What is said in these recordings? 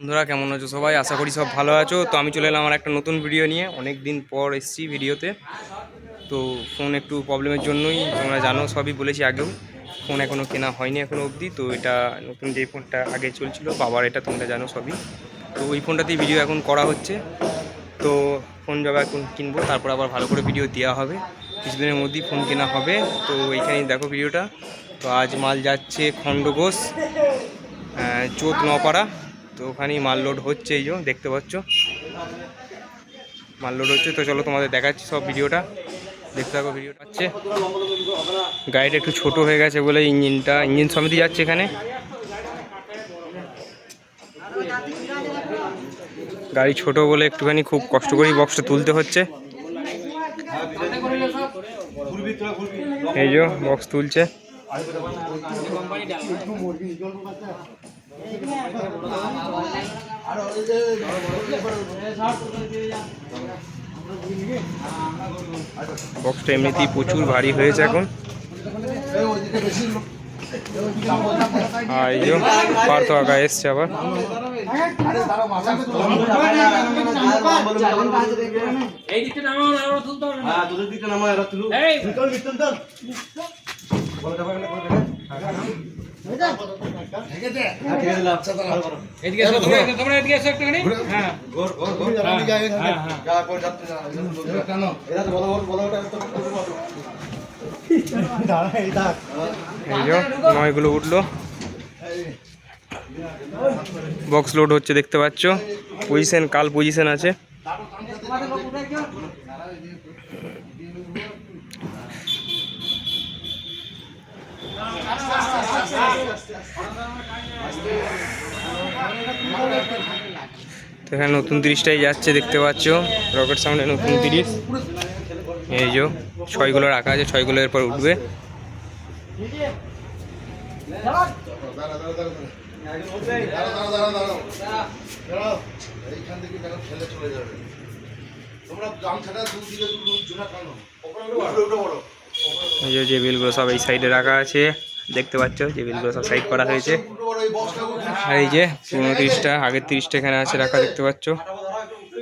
বন্ধুরা, কেমন আছো সবাই? আশা করি সব ভালো আছো। তো আমি চলে এলাম আমার একটা নতুন ভিডিও নিয়ে। অনেক দিন পর এসেছি ভিডিওতে তো। ফোন একটু প্রবলেমের জন্যই তোমরা জানো, সবই বলেছি আগেও। ফোন এখনও কেনা হয়নি এখনও অবধি। তো এটা নতুন যে ফোনটা আগে চলছিল বাবার এটা তোমরা জানো সবই। তো ওই ফোনটাতেই ভিডিও এখন করা হচ্ছে। তো ফোন যাবে এখন কিনবো, তারপর আবার ভালো করে ভিডিও দেওয়া হবে। কিছুদিনের মধ্যেই ফোন কেনা হবে। তো এইখানেই দেখো ভিডিওটা তো আজ মাল যাচ্ছে খণ্ডঘোষ চোদ নপাড়া। তো ওখানেই মাল লোড হচ্ছে এই যে, দেখতে পাচ্ছ? মাল লোড হচ্ছে, তো চলো তোমাদের দেখাচ্ছি সব ভিডিওটা। দেখতে থাকো ভিডিওটা হচ্ছে। গাড়িটা একটু ছোট হয়ে গেছে বলে ইঞ্জিনটা, ইঞ্জিন সমিতি যাচ্ছে এখানে। গাড়ি ছোট বলে একটুখানি খুব কষ্ট করেই বক্সটা তুলতে হচ্ছে। এই যে বক্স তুলছে। বক্সটা এমনিতেই প্রচুর ভারী হয়েছে এখন। আর এই যে পার্থ আগা এসছে আবার। এই নয়গুলো উঠল। বক্স লোড হচ্ছে দেখতে পাচ্ছ। পজিশন কাল পজিশন আছে। তো এখানে নতুন তিরিশটাই যাচ্ছে, দেখতে পাচ্ছ। রকেট সাউন্ডে নতুন তিরিশ। এই যে, ছয়গুলো রাখা আছে, ছয়গুলো এরপর উঠবে। এই যে বিলগুলো সব এই সাইডে রাখা আছে। দেখতে পাচ্ছ যে বিলগুলো সব সাইড করা হয়েছে। আর এই যে পুরোনো তিরিশটা, আগের তিরিশটা এখানে আছে রাখা দেখতে পাচ্ছ।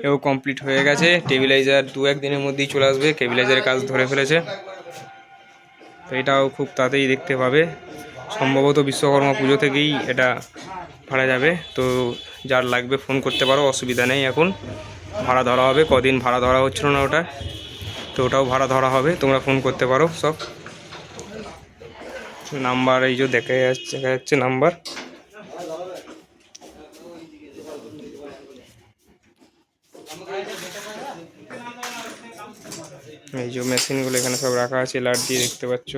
এও কমপ্লিট হয়ে গেছে। টেবিলাইজার দু একদিনের মধ্যেই চলে আসবে। টেবিলাইজারের কাজ ধরে ফেলেছে। তো এটাও খুব তাড়াতাড়ি দেখতে পাবে। সম্ভবত বিশ্বকর্মা পুজো থেকেই এটা ভাড়া যাবে। তো যার লাগবে ফোন করতে পারো, অসুবিধা নেই এখন। ভাড়া ধরা হবে। কদিন ভাড়া ধরা হচ্ছিল না ওটা। তো ওটাও ভাড়া ধরা হবে। তোমরা ফোন করতে পারো সব। নাম্বার, এই যে দেখা যাচ্ছে দেখা যাচ্ছে নাম্বার। এই যে মেশিনগুলো এখানে সব রাখা আছে লাট দিয়ে দেখতে পাচ্ছ।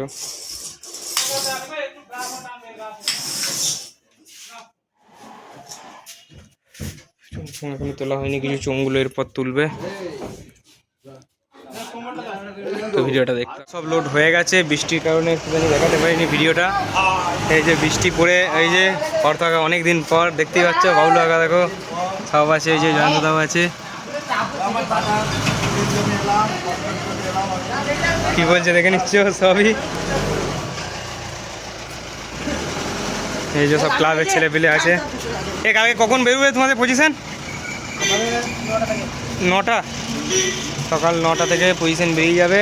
চুন এখনও তোলা হয়নি, কিছু চোঙগুলো এরপর তুলবে। তো ভিডিওটা দেখতে সব লোড হয়ে গেছে বৃষ্টির কারণে একটুখানি দেখাতে পারিনি ভিডিওটা। এই যে বৃষ্টি পড়ে এই যে পরতাকা অনেক দিন পর দেখতেই পাচ্ছ বাবুল আগা দেখো সব আছে এই যে জয়ন্তদাও আছে। কি বলছে দেখে নিচ্ছ সবই? এই যে সব ক্লাবের ছেলে পেলে আছে। এ কালকে কখন বেরোবে তোমাদের পজিশন নটা সকাল নটা থেকে পজিশন বেরিয়ে যাবে।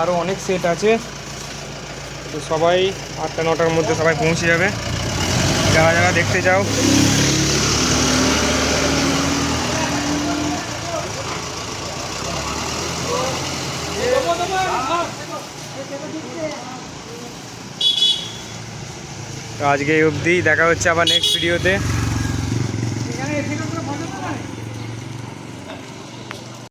আরও অনেক সেট আছে। তো সবাই আটটা, নটার মধ্যে সবাই পৌঁছে যাবে। যারা যারা দেখতে চাও। তো আজকে অবধি দেখা হচ্ছে আবার নেক্সট ভিডিওতে